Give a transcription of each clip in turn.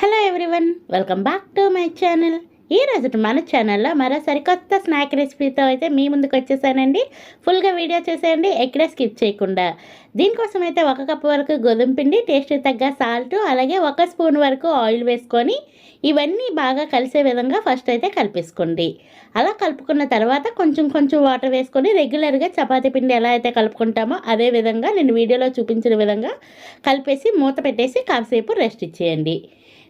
Hello everyone welcome back to my channel ఈ రోజు మన ఛానల్లో మరో సరికొత్త స్నాక్ రెసిపీతో అయితే మీ ముందుకు వచ్చేసానండి. ఫుల్గా వీడియో చేసేయండి ఎక్కడే స్కిప్ చేయకుండా. దీనికోసం అయితే ఒక కప్పు వరకు గోధుమ పిండి టేస్ట్ తగ్గ సాల్ట్ అలాగే ఒక స్పూన్ వరకు ఆయిల్ వేసుకొని ఇవన్నీ బాగా కలిసే విధంగా ఫస్ట్ అయితే కలిపేసుకోండి. అలా కలుపుకున్న తర్వాత కొంచెం కొంచెం వాటర్ వేసుకొని రెగ్యులర్గా చపాతీ పిండి ఎలా అయితే కలుపుకుంటామో అదే విధంగా నేను వీడియోలో చూపించిన విధంగా కలిపేసి మూత పెట్టేసి కాసేపు రెస్ట్ ఇచ్చేయండి.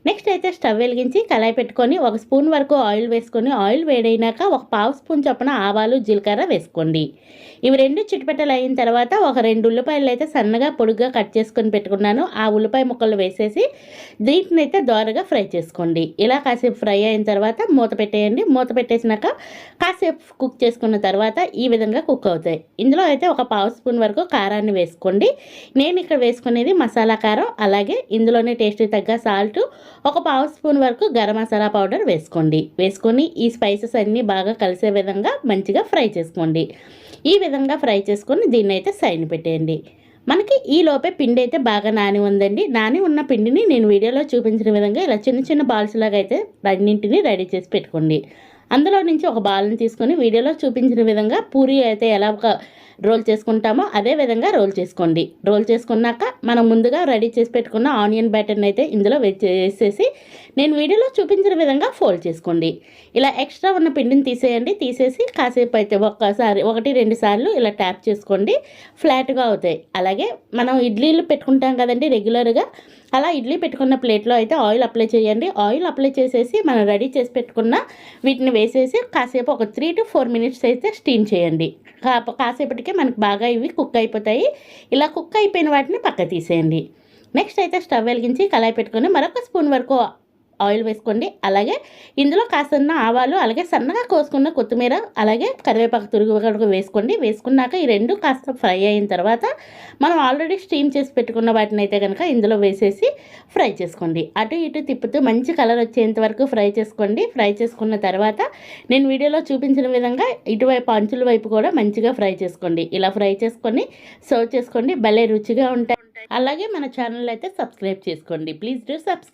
నెక్స్ట్ అయితే స్టవ్ వెలిగించి కళాయి పెట్టుకొని ఒక స్పూన్ వరకు ఆయిల్ వేసుకొని ఆయిల్ వేడైనాక ఒక పావు స్పూన్ చొప్పున ఆవాలు జీలకర్ర వేసుకోండి. ఇవి రెండు చిటిపెట్టలు అయిన తర్వాత ఒక రెండు ఉల్లిపాయలు అయితే సన్నగా పొడుగ్గా కట్ చేసుకొని పెట్టుకున్నాను. ఆ ఉల్లిపాయ ముక్కలు వేసేసి దీటిని అయితే దోరగా ఫ్రై చేసుకోండి. ఇలా కాసేపు ఫ్రై అయిన తర్వాత మూత పెట్టేయండి. మూత పెట్టేసినాక కాసేపు కుక్ చేసుకున్న తర్వాత ఈ విధంగా కుక్ అవుతాయి. ఇందులో అయితే ఒక పావు స్పూన్ వరకు కారాన్ని వేసుకోండి. నేను ఇక్కడ వేసుకునేది మసాలా కారం అలాగే ఇందులోనే టేస్ట్ తగ్గ సాల్ట్ ఒక పావు స్పూన్ వరకు గరం మసాలా పౌడర్ వేసుకోండి. వేసుకొని ఈ స్పైసెస్ అన్నీ బాగా కలిసే విధంగా మంచిగా ఫ్రై చేసుకోండి. ఈ విధంగా ఫ్రై చేసుకొని దీన్ని అయితే సైడ్ పెట్టేయండి. మనకి ఈ లోపే పిండి అయితే బాగా నాని ఉందండి. నాని ఉన్న పిండిని నేను వీడియోలో చూపించిన విధంగా ఇలా చిన్న చిన్న బాల్స్ లాగా అయితే రెండింటిని రెడీ చేసి పెట్టుకోండి. అందులో నుంచి ఒక బాల్ని తీసుకొని వీడియోలో చూపించిన విధంగా పూరి అయితే ఎలా ఒక రోల్ చేసుకుంటామో అదే విధంగా రోల్ చేసుకోండి. రోల్ చేసుకున్నాక మనం ముందుగా రెడీ చేసి పెట్టుకున్న ఆనియన్ బ్యాటర్ని అయితే ఇందులో వేసేసి నేను వీడియోలో చూపించిన విధంగా ఫోల్డ్ చేసుకోండి. ఇలా ఎక్స్ట్రా ఉన్న పిండిని తీసేయండి. తీసేసి కాసేపు అయితే ఒక్కసారి ఒకటి రెండు సార్లు ఇలా ట్యాప్ చేసుకోండి. ఫ్లాట్గా అవుతాయి. అలాగే మనం ఇడ్లీలు పెట్టుకుంటాం కదండి రెగ్యులర్గా. అలా ఇడ్లీ పెట్టుకున్న ప్లేట్లో అయితే ఆయిల్ అప్లై చేయండి. ఆయిల్ అప్లై చేసేసి మనం రెడీ చేసి పెట్టుకున్న వీటిని వేసేసి కాసేపు ఒక త్రీ టు ఫోర్ మినిట్స్ అయితే స్టీమ్ చేయండి. కా మనకు బాగా ఇవి కుక్ అయిపోతాయి. ఇలా కుక్ అయిపోయిన వాటిని పక్క తీసేయండి. నెక్స్ట్ అయితే స్టవ్ వెలిగించి కళాయి పెట్టుకొని మరొక స్పూన్ వరకు ఆయిల్ వేసుకోండి. అలాగే ఇందులో కాసన్న ఆవాలు అలాగే సన్నగా కోసుకున్న కొత్తిమీర అలాగే కరివేపాకు తురుగు వేసుకోండి. వేసుకున్నాక ఈ రెండు కాస్త ఫ్రై అయిన తర్వాత మనం ఆల్రెడీ స్టీమ్ చేసి పెట్టుకున్న వాటిని అయితే కనుక ఇందులో వేసేసి ఫ్రై చేసుకోండి. అటు ఇటు తిప్పుతూ మంచి కలర్ వచ్చేంత వరకు ఫ్రై చేసుకోండి. ఫ్రై చేసుకున్న తర్వాత నేను వీడియోలో చూపించిన విధంగా ఇటువైపు అంచుల వైపు కూడా మంచిగా ఫ్రై చేసుకోండి. ఇలా ఫ్రై చేసుకొని సర్వ్ చేసుకోండి. భలే రుచిగా ఉంటాయి. అలాగే మన ఛానల్ అయితే సబ్స్క్రైబ్ చేసుకోండి. Please do subscribe